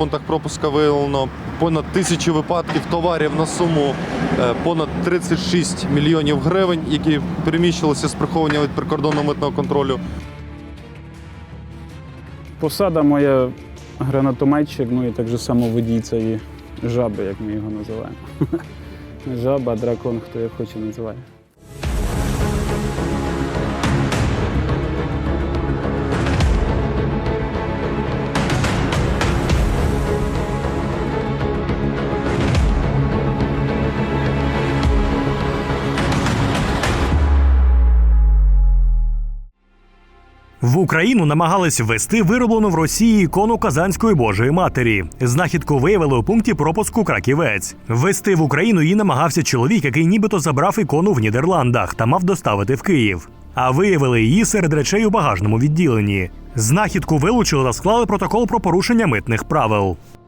пунктах пропуска виявлено понад тисячу випадків товарів на суму е, понад 36 мільйонів гривень, які переміщувалися з приховування від прикордонного митного контролю. Посада моя гранатометчик, ну і так же само водій цієї жаби, як ми його називаємо. Жаба, дракон, хто як хоче називає. В Україну намагались ввести вироблену в Росії ікону Казанської Божої Матері. Знахідку виявили у пункті пропуску Краківець. Ввести в Україну її намагався чоловік, який нібито забрав ікону в Нідерландах та мав доставити в Київ. А виявили її серед речей у багажному відділенні. Знахідку вилучили та склали протокол про порушення митних правил. –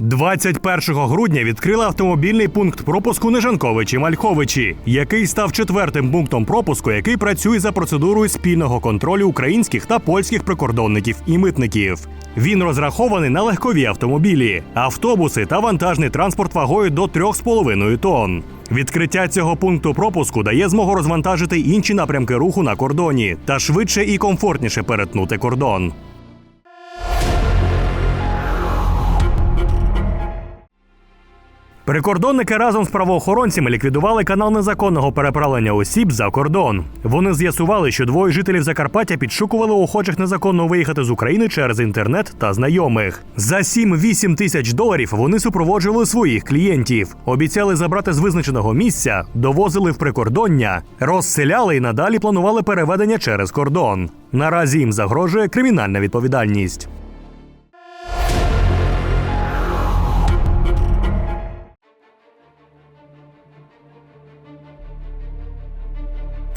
21 грудня відкрили автомобільний пункт пропуску Нежанковичі Мальховичі, який став четвертим пунктом пропуску, який працює за процедурою спільного контролю українських та польських прикордонників і митників. Він розрахований на легкові автомобілі, автобуси та вантажний транспорт вагою до 3,5 тонн. Відкриття цього пункту пропуску дає змогу розвантажити інші напрямки руху на кордоні та швидше і комфортніше перетнути кордон. Прикордонники разом з правоохоронцями ліквідували канал незаконного переправлення осіб за кордон. Вони з'ясували, що двоє жителів Закарпаття підшукували охочих незаконно виїхати з України через інтернет та знайомих. За 7-8 тисяч доларів вони супроводжували своїх клієнтів, обіцяли забрати з визначеного місця, довозили в прикордоння, розселяли і надалі планували переведення через кордон. Наразі їм загрожує кримінальна відповідальність.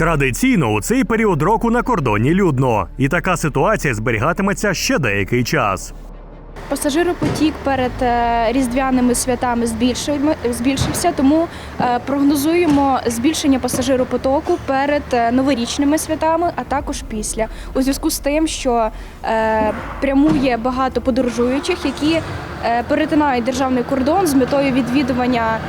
Традиційно у цей період року на кордоні людно, і така ситуація зберігатиметься ще деякий час. Пасажиропотік перед е, різдвяними святами збільшився, тому е, прогнозуємо збільшення пасажиропотоку перед е, новорічними святами, а також після. У зв'язку з тим, що прямує багато подорожуючих, які перетинають державний кордон з метою відвідування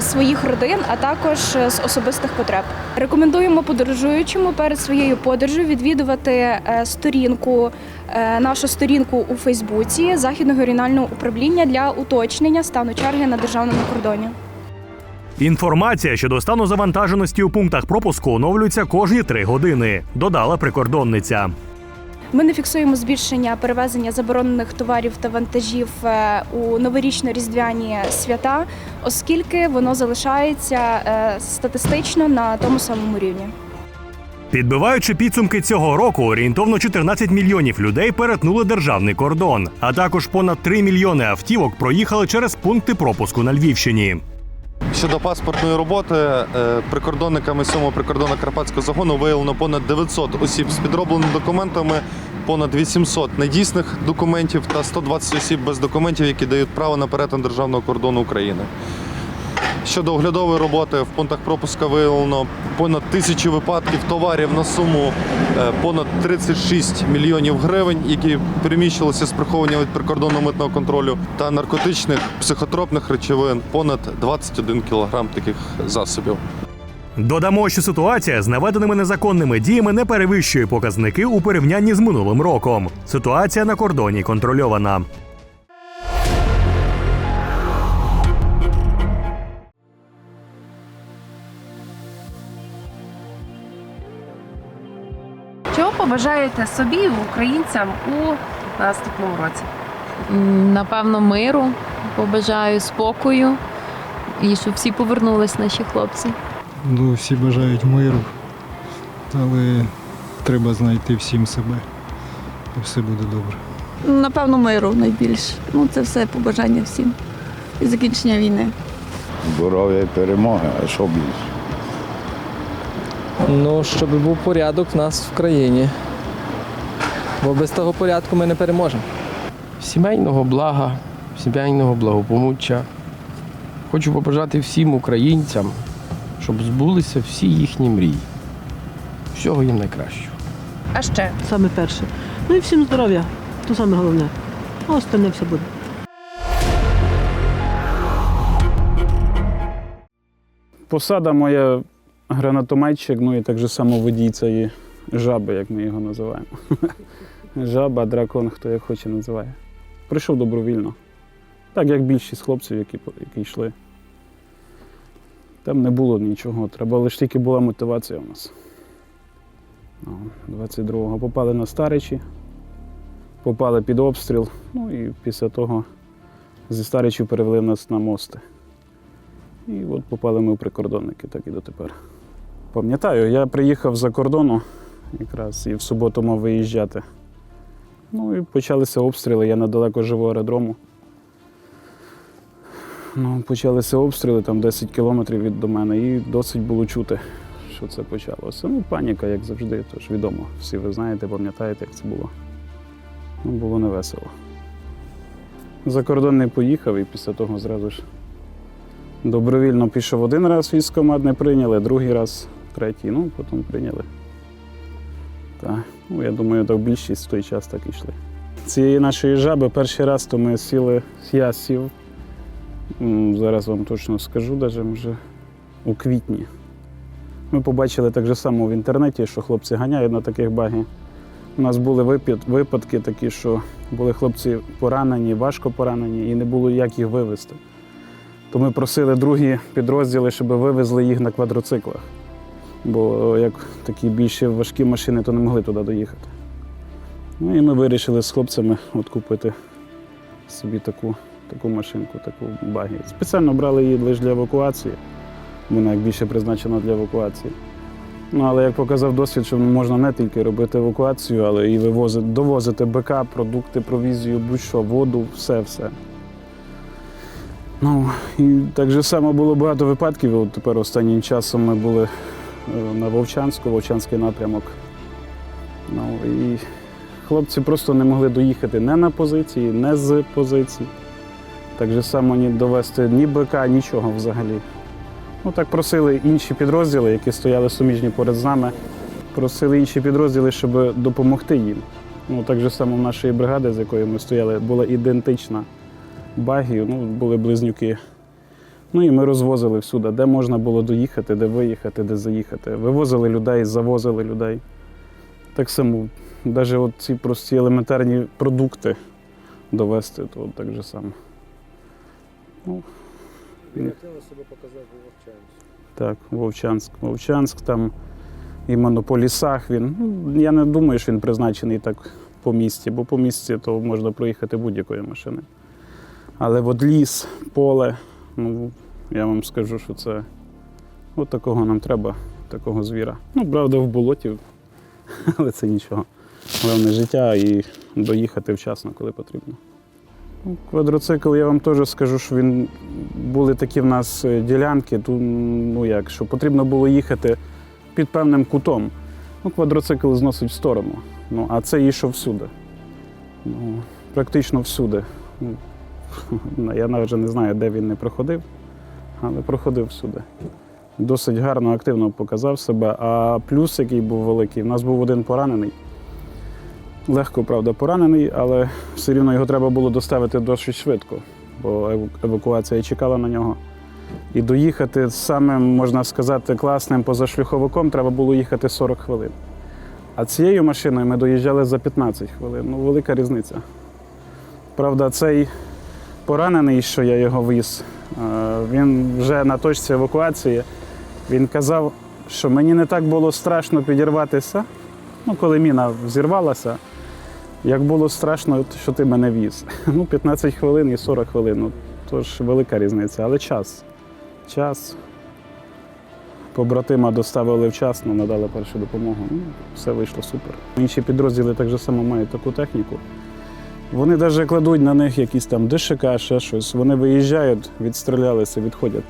своїх родин, а також е, з особистих потреб. Рекомендуємо подорожуючому перед своєю подорожю відвідувати е, сторінку, е, нашу сторінку у Фейсбуці Західного регіонального управління для уточнення стану черги на державному кордоні. Інформація щодо стану завантаженості у пунктах пропуску оновлюється кожні три години, додала прикордонниця. Ми не фіксуємо збільшення перевезення заборонених товарів та вантажів е, у новорічно-різдвяні свята, оскільки воно залишається е, статистично на тому самому рівні. Підбиваючи підсумки цього року, орієнтовно 14 мільйонів людей перетнули державний кордон, а також понад 3 мільйони автівок проїхали через пункти пропуску на Львівщині. Щодо паспортної роботи, е, прикордонниками 7-го прикордонно карпатського загону виявлено понад 900 осіб з підробленими документами, понад 800 недійсних документів та 120 осіб без документів, які дають право на перетин державного кордону України. Щодо оглядової роботи в пунктах пропуска виявлено понад тисячу випадків товарів на суму е, понад 36 мільйонів гривень, які переміщувалися з приховування від прикордонного митного контролю, та наркотичних психотропних речовин понад 21 кілограм таких засобів. Додамо, що ситуація з наведеними незаконними діями не перевищує показники у порівнянні з минулим роком. Ситуація на кордоні контрольована. Чого побажаєте собі українцям у наступному році? Напевно, миру побажаю спокою і щоб всі повернулись наші хлопці. Ну, всі бажають миру, але треба знайти всім себе. І все буде добре. Напевно, миру найбільше. Ну, це все побажання всім. І закінчення війни. Здоров'я і перемоги, а що більше? Ну, щоб був порядок в нас в країні. Бо без того порядку ми не переможемо. сімейного блага, сімейного благополуччя. Хочу побажати всім українцям, щоб збулися всі їхні мрії. Всього їм найкращого. А ще Саме перше. Ну і всім здоров'я. То саме головне. А остальне все буде. Посада моя гранатометчик, ну і так же само водій цієї жаби, як ми його називаємо. Жаба, дракон, хто як хоче називає. Прийшов добровільно. Так як більшість хлопців, які, які йшли. Там не було нічого, треба лише тільки була мотивація у нас. 22-го попали на Старичі, попали під обстріл, ну і після того зі Старичів перевели нас на мости. І от попали ми в прикордонники, так і дотепер. Пам'ятаю, я приїхав за кордону якраз і в суботу мав виїжджати. Ну і почалися обстріли. Я недалеко живу аеродрому. Ну, почалися обстріли там 10 кілометрів від до мене, і досить було чути, що це почалося. Ну, паніка, як завжди, тож відомо. Всі ви знаєте, пам'ятаєте, як це було. Ну, було невесело. За кордон не поїхав і після того зразу ж Добровільно пішов один раз військкомат не прийняли, другий раз, третій, ну потім прийняли. Так, ну я думаю, так більшість в той час так і йшли. Цієї нашої жаби перший раз то ми сіли, я сів, зараз вам точно скажу, навіть може у квітні. Ми побачили так же само в інтернеті, що хлопці ганяють на таких багі. У нас були випад- випадки такі, що були хлопці поранені, важко поранені, і не було як їх вивезти. То ми просили другі підрозділи, щоб вивезли їх на квадроциклах. Бо як такі більш важкі машини, то не могли туди доїхати. Ну і ми вирішили з хлопцями от купити собі таку, таку машинку, таку багі. Спеціально брали її лише для евакуації. Вона як більше призначена для евакуації. Ну, але як показав досвід, що можна не тільки робити евакуацію, але і вивозити, довозити БК, продукти, провізію, будь-що, воду, все-все. Ну, і так же само було багато випадків. От тепер останнім часом ми були на Вовчанську, Вовчанський напрямок. Ну, і хлопці просто не могли доїхати не на позиції, не з позицій. Так же само ні довести ні БК, нічого взагалі. Ну так просили інші підрозділи, які стояли суміжні поряд з нами, просили інші підрозділи, щоб допомогти їм. Ну, так же само в нашої бригади, з якою ми стояли, була ідентична багів, ну, були близнюки. Ну і ми розвозили всюди, де можна було доїхати, де виїхати, де заїхати. Вивозили людей, завозили людей. Так само, навіть от ці прості елементарні продукти довести, то от так же само. Ну, він- так, Вовчанськ. Вовчанськ там іменно по лісах він. Ну, я не думаю, що він призначений так по місті, бо по місті то можна проїхати будь-якою машиною. Але от ліс, поле, ну я вам скажу, що це от такого нам треба, такого звіра. Ну, правда, в болоті, але це нічого. Головне життя і доїхати вчасно, коли потрібно. Ну, Квадроцикл, я вам теж скажу, що він були такі в нас е, ділянки, ту, ну як, що потрібно було їхати під певним кутом. Ну, квадроцикл зносить в сторону. Ну, а це йшов всюди. Ну, практично всюди. Я навіть не знаю, де він не проходив, але проходив всюди. Досить гарно, активно показав себе. А плюс, який був великий, у нас був один поранений. Легко, правда, поранений, але все рівно його треба було доставити досить швидко, бо евакуація чекала на нього. І доїхати самим, можна сказати, класним позашлюховиком треба було їхати 40 хвилин. А цією машиною ми доїжджали за 15 хвилин. Ну, велика різниця. Правда, цей поранений, що я його віз, е, він вже на точці евакуації. Він казав, що мені не так було страшно підірватися, ну, коли міна взірвалася, як було страшно, що ти мене віз. Ну, 15 хвилин і 40 хвилин. Ну, тож велика різниця, але час. Час. Побратима доставили вчасно, надали першу допомогу. Ну, все вийшло супер. Інші підрозділи так само мають таку техніку. Вони навіть кладуть на них якісь там ДШК, ще щось. Вони виїжджають, відстрілялися, відходять.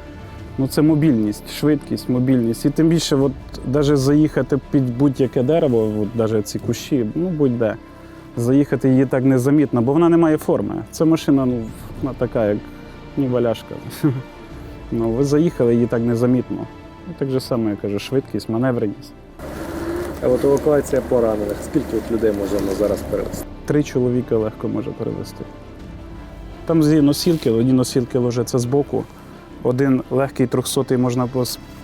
Ну це мобільність, швидкість, мобільність. І тим більше, от, навіть заїхати під будь-яке дерево, от, навіть ці кущі, ну будь-де. Заїхати її так незамітно, бо вона не має форми. Це машина ну, вона така, як ні валяшка. Ну, ви заїхали її так незамітно. І так же само, я кажу, швидкість, маневреність. А от евакуація поранених. Скільки от людей можемо зараз перевезти? Три чоловіка легко може перевезти. Там є носілки, одні носілки ложаться збоку, один легкий трьохсотий можна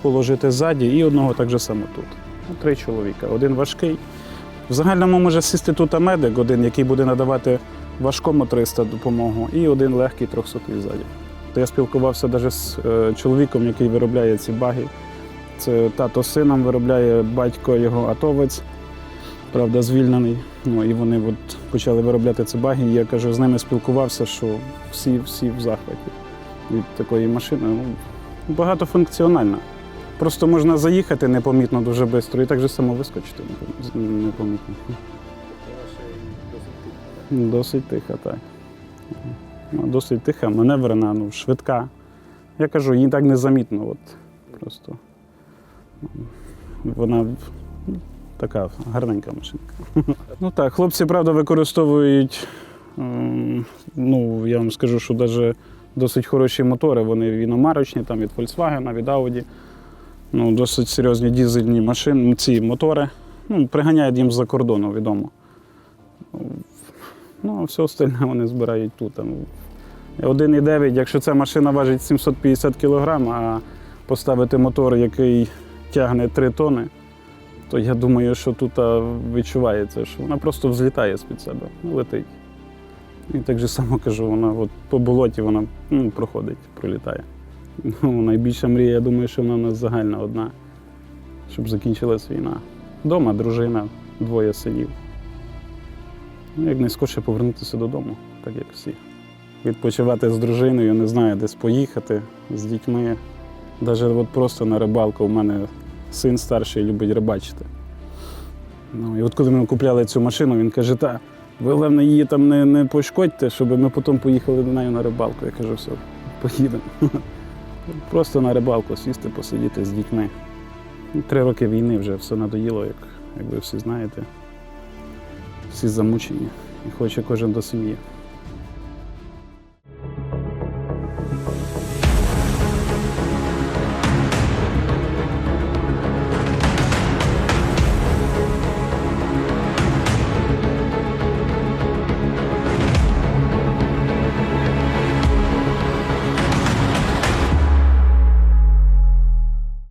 положити ззаді і одного так же само тут. Ну, Три чоловіка. Один важкий. В загальному може сісти тут медик, один, який буде надавати важкому 300 допомогу, і один легкий трьохсотий ззаді. То я спілкувався навіть з е, чоловіком, який виробляє ці баги. Це тато з сином виробляє батько його атовець, правда, звільнений. Ну і вони от почали виробляти ці баги. І я кажу, з ними спілкувався, що всі, всі в захваті від такої машини. Ну, багатофункціональна. Просто можна заїхати непомітно дуже швидко і так же само вискочити непомітно. Досить тиха, так. Ну, досить тиха, маневрена, ну, швидка. Я кажу, їй так незамітно. От, просто. Вона така гарненька машинка. Ну так, хлопці, правда, використовують, ем, ну, я вам скажу, що навіть досить хороші мотори. Вони іномарочні, там від Volkswagen, від Audi. Ну, досить серйозні дізельні машини, ці мотори. Ну, приганяють їм з-за кордону, відомо. Ну, а все остальне вони збирають тут. 1,9, якщо ця машина важить 750 кг, а поставити мотор, який тягне 3 тони, то я думаю, що тут відчувається, що вона просто взлітає з-під себе, ну, летить. І так же само кажу, вона от по болоті вона ну, проходить, пролітає. Ну, найбільша мрія, я думаю, що вона у нас загальна одна, щоб закінчилась війна. Дома дружина, двоє синів. Ну, як найскоріше повернутися додому, так як всі. Відпочивати з дружиною, не знаю, десь поїхати з дітьми. Навіть от просто на рибалку у мене син старший любить рибачити. Ну, і от коли ми купляли цю машину, він каже, та, ви головне її там не, не пошкодьте, щоб ми потім поїхали до неї на рибалку. Я кажу, все, поїдемо. Просто на рибалку сісти, посидіти з дітьми. Ну, Три роки війни вже все надоїло, як, як ви всі знаєте. Всі замучені і хоче кожен до сім'ї.